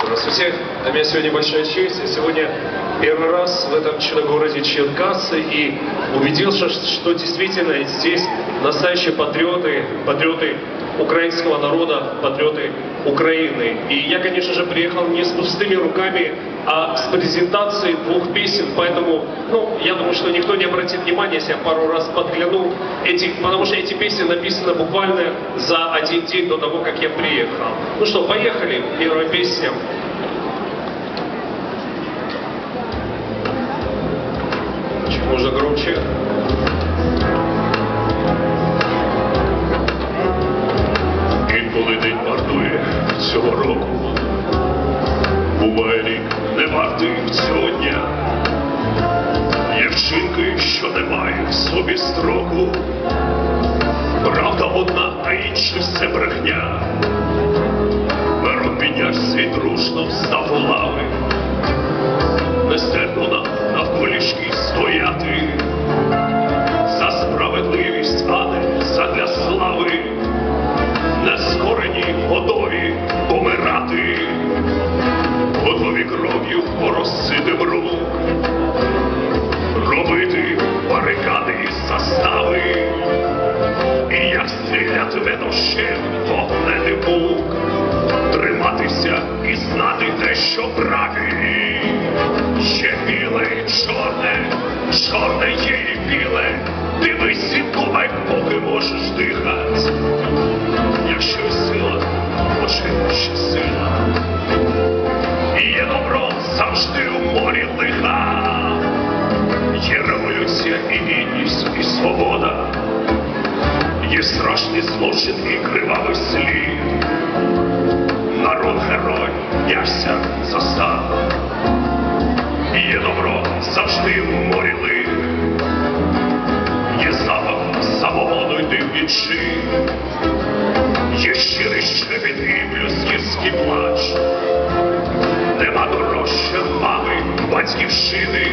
Здравствуйте. Для меня сегодня большая честь. Я сегодня первый раз в этом чудо-городе Черкассы и убедился, что действительно здесь настоящие патриоты, патриоты украинского народа, патриоты Украины. И я, конечно же, приехал не с пустыми руками, а с презентацией двух песен, поэтому, ну, я думаю, что никто не обратит внимания, если я пару раз подгляну эти, потому что эти песни написаны буквально за один день до того, как я приехал. Ну что, поехали, первая песня. Чуть можно громче. Інколи день вартує цього року. Буває рік цього дня. Є вчинки, що не мають в собі строку. Правда одна, а інше все брехня. Робити барикади і застави, і як стрілятиме дощем вогнений бук, триматися і знати те, що праві. Є біле і чорне, чорне є і біле, дивись свобода. Є страшний злочин і кривавий слід. Народ герой, явся застав. Є добро завжди у морі лих. Є запах самогону й від. Є щирий щебет і плюсківський плач, нема дорожче мами батьківщини,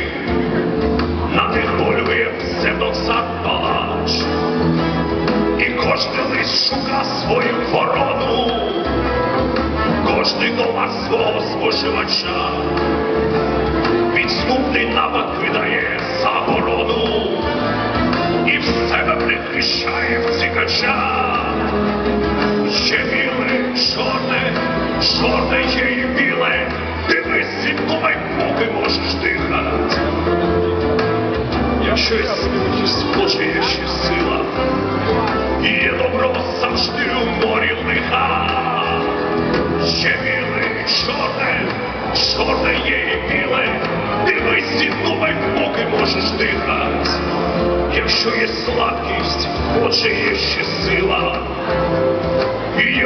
надихолює псевдоцар палач, і кожний лист шука свою ворону, кожний дома свого споживача, відступний навик видає завжди гаразд. Якщо є слабкість, отже є ще сила. І